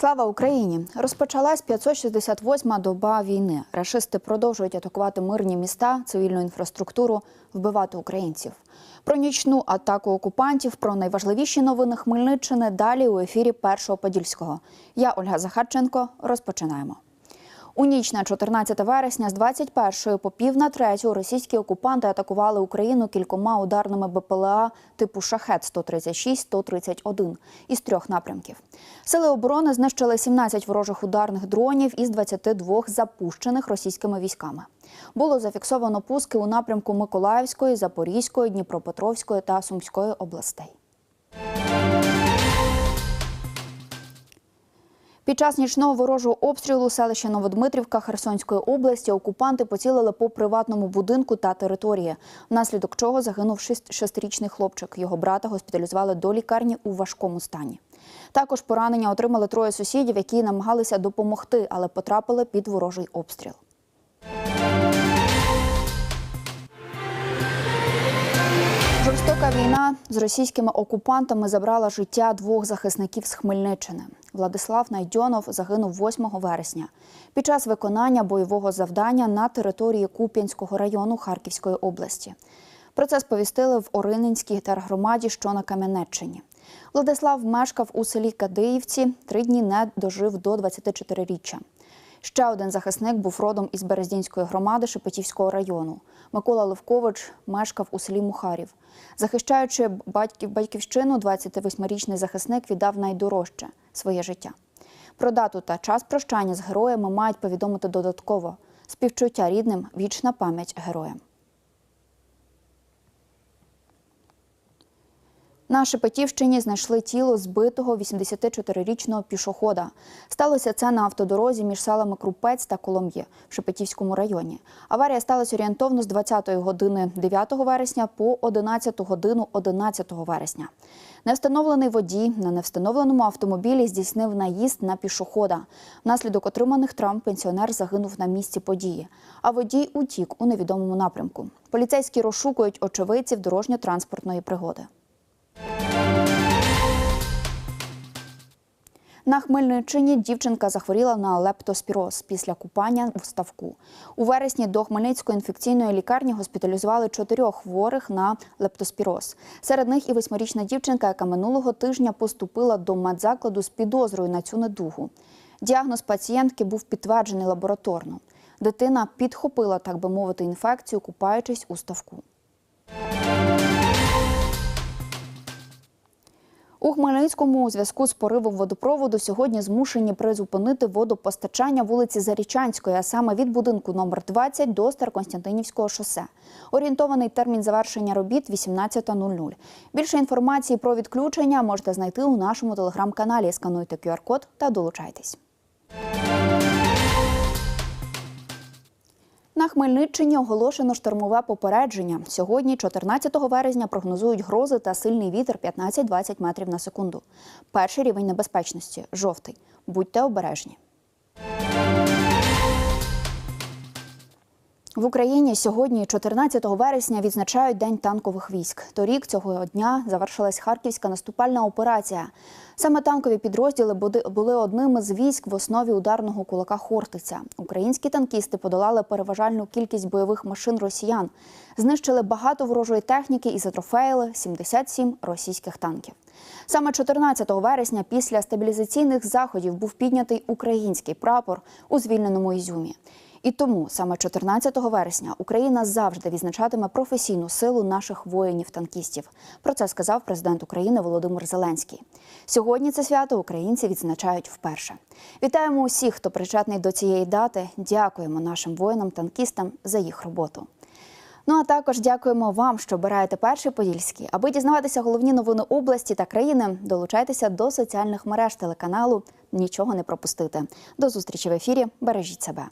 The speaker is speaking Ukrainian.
Слава Україні! Розпочалась 568-ма доба війни. Рашисти продовжують атакувати мирні міста, цивільну інфраструктуру, вбивати українців. Про нічну атаку окупантів, про найважливіші новини Хмельниччини далі у ефірі Першого Подільського. Я Ольга Захарченко. Розпочинаємо. У ніч на 14 вересня з 21 по пів на третю російські окупанти атакували Україну кількома ударними БПЛА типу «Шахет» 136-131 із трьох напрямків. Сили оборони знищили 17 ворожих ударних дронів із 22 запущених російськими військами. Було зафіксовано пуски у напрямку Миколаївської, Запорізької, Дніпропетровської та Сумської областей. Під час нічного ворожого обстрілу селища Новодмитрівка Херсонської області окупанти поцілили по приватному будинку та території, внаслідок чого загинув шестирічний хлопчик. Його брата госпіталізували до лікарні у важкому стані. Також поранення отримали троє сусідів, які намагалися допомогти, але потрапили під ворожий обстріл. Жорстока війна з російськими окупантами забрала життя двох захисників з Хмельниччини. Владислав Найдьонов загинув 8 вересня під час виконання бойового завдання на території Куп'янського району Харківської області. Про це сповістили в Орининській тергромаді, що на Кам'янеччині. Владислав мешкав у селі Кадиївці, три дні не дожив до 24-річчя. Ще один захисник був родом із Берездінської громади Шепетівського району. Микола Левкович мешкав у селі Мухарів. Захищаючи батьків батьківщину, 28-річний захисник віддав найдорожче своє життя. Про дату та час прощання з героями мають повідомити додатково. Співчуття рідним, вічна пам'ять героям. На Шепетівщині знайшли тіло збитого 84-річного пішохода. Сталося це на автодорозі між селами Крупець та Колом'є в Шепетівському районі. Аварія сталася орієнтовно з 20-ї години 9 вересня по 11 годину 11 вересня. Невстановлений водій на невстановленому автомобілі здійснив наїзд на пішохода. Внаслідок отриманих травм пенсіонер загинув на місці події, а водій утік у невідомому напрямку. Поліцейські розшукують очевидців дорожньо-транспортної пригоди. На Хмельниччині дівчинка захворіла на лептоспіроз після купання в ставку. У вересні до Хмельницької інфекційної лікарні госпіталізували чотирьох хворих на лептоспіроз. Серед них і восьмирічна дівчинка, яка минулого тижня поступила до медзакладу з підозрою на цю недугу. Діагноз пацієнтки був підтверджений лабораторно. Дитина підхопила, так би мовити, інфекцію, купаючись у ставку. У Хмельницькому у зв'язку з поривом водопроводу сьогодні змушені призупинити водопостачання вулиці Зарічанської, а саме від будинку номер 20 до Староконстантинівського шосе. Орієнтований термін завершення робіт 18.00. Більше інформації про відключення можете знайти у нашому телеграм-каналі. Скануйте QR-код та долучайтесь. На Хмельниччині оголошено штормове попередження. Сьогодні, 14 вересня, прогнозують грози та сильний вітер 15-20 метрів на секунду. Перший рівень небезпечності жовтий. Будьте обережні. В Україні сьогодні, 14 вересня, відзначають День танкових військ. Торік цього дня завершилась харківська наступальна операція. Саме танкові підрозділи були одними з військ в основі ударного кулака Хортиця. Українські танкісти подолали переважальну кількість бойових машин росіян, знищили багато ворожої техніки і затрофеїли 77 російських танків. Саме 14 вересня після стабілізаційних заходів був піднятий український прапор у звільненому Ізюмі. І тому саме 14 вересня Україна завжди відзначатиме професійну силу наших воїнів-танкістів. Про це сказав президент України Володимир Зеленський. Сьогодні це свято українці відзначають вперше. Вітаємо усіх, хто причетний до цієї дати. Дякуємо нашим воїнам-танкістам за їх роботу. Ну а також дякуємо вам, що обираєте перший подільський. Аби дізнаватися головні новини області та країни, долучайтеся до соціальних мереж телеканалу. Нічого не пропустити. До зустрічі в ефірі. Бережіть себе.